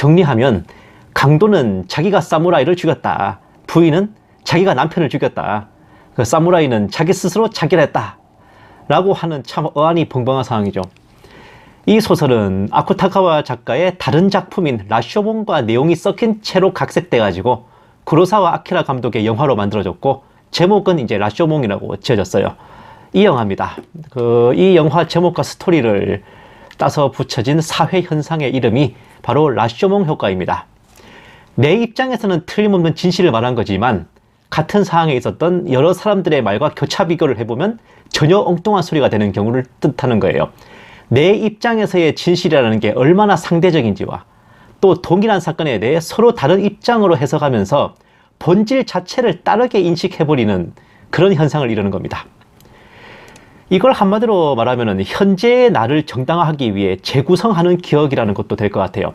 정리하면 강도는 자기가 사무라이를 죽였다. 부인은 자기가 남편을 죽였다. 그 사무라이는 자기 스스로 자결했다. 라고 하는 참 어안이 벙벙한 상황이죠. 이 소설은 아쿠타카와 작가의 다른 작품인 라쇼몬과 내용이 섞인 채로 각색돼 가지고 구로사와 아키라 감독의 영화로 만들어졌고 제목은 이제 라쇼몽이라고 지어졌어요. 이 영화입니다. 그 이 영화 제목과 스토리를 따서 붙여진 사회 현상의 이름이 바로 라쇼몽 효과입니다. 내 입장에서는 틀림없는 진실을 말한 거지만 같은 상황에 있었던 여러 사람들의 말과 교차 비교를 해보면 전혀 엉뚱한 소리가 되는 경우를 뜻하는 거예요. 내 입장에서의 진실이라는 게 얼마나 상대적인지와 또 동일한 사건에 대해 서로 다른 입장으로 해석하면서 본질 자체를 다르게 인식해버리는 그런 현상을 이루는 겁니다. 이걸 한마디로 말하면 현재의 나를 정당화하기 위해 재구성하는 기억이라는 것도 될 것 같아요.